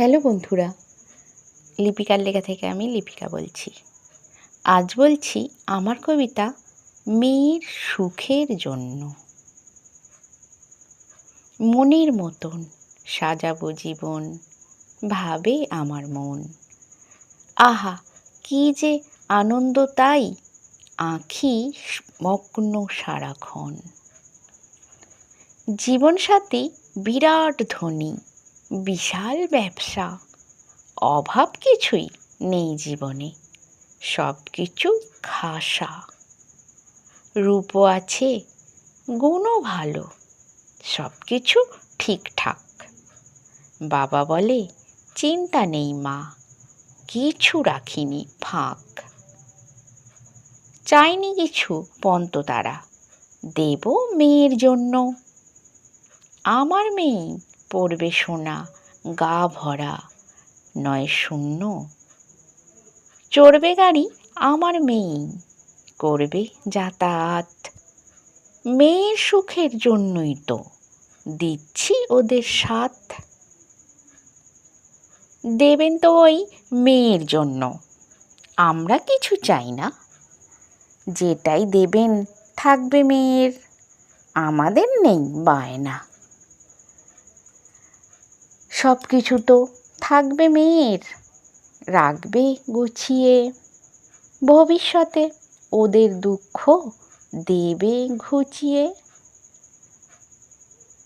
Hello বন্ধুরা, লিপিকার লেখা থেকে আমি লিপিকা বলছি। আজ বলছি আমার কবিতা মেয়ের সুখের জন্য। মনের মতন সাজাবো জীবন, ভাবে আমার মন। আহা, কি যে আনন্দ তাই, আঁখি মগ্ন সারাক্ষণ। জীবনসাথী বিরাট ধনী বিশাল ব্যবসা। অভাব কিছুই নেই জীবনে। সব কিছু খাসা। রূপও আছে, গুণও ভালো, সব কিছু ঠিকঠাক। বাবা বলে, চিন্তা নেই মা, কিছু রাখিনি, ফাঁক। চাইনি কিছু পন্ত তারা, দেব মেয়ের জন্য। আমার মেয়ে পড়বে সোনা, গা ভরা, নয় শূন্য। চড়বে গাড়ি আমার মেয়েই করবে যাতায়াত। মেয়ের সুখের জন্যই তো দিচ্ছি ওদের সাথ। দেবেন তো ওই মেয়ের জন্য। আমরা কিছু চাই না। যেটাই দেবেন থাকবে মেয়ের। আমাদের নেই বায়না। সব কিছু তো থাকবে মেয়ের। রাখবে গুছিয়ে। ভবিষ্যতে ওদের দুঃখ দেবে ঘুচিয়ে।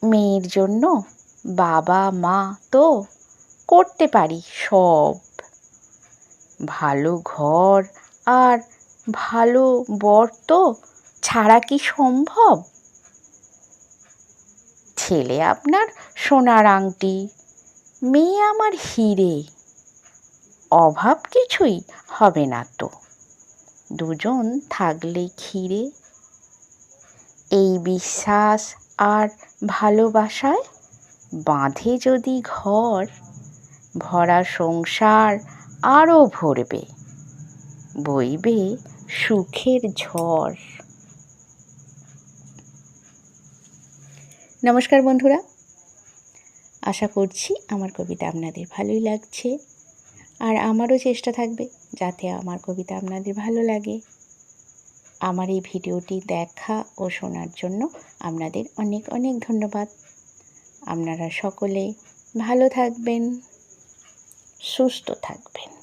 মেয়ের জন্য বাবা, মা তো করতে পারি সব। ভালো ঘর আর ভালো বর তো ছাড়া কি সম্ভব? ছেলে আপনার সোনার আংটি মেয়ে আমার হিরে। অভাব কিছুই হবে না তো। দুজন থাকলে ঘিরে। এই বিশ্বাস আর ভালোবাসায় বাঁধে যদি ঘর, ভরা সংসার আরও ভরবে, বইবে সুখের ঝড়। নমস্কার বন্ধুরা আশা করছি আমার কবিতা আপনাদের ভালোই লাগছে। আর আমারও চেষ্টা থাকবে যাতে আমার কবিতা আপনাদের ভালো লাগে। আমার এই ভিডিওটি দেখা ও শোনার জন্য আপনাদের অনেক অনেক ধন্যবাদ। আপনারা সকলে ভালো থাকবেন, সুস্থ থাকবেন।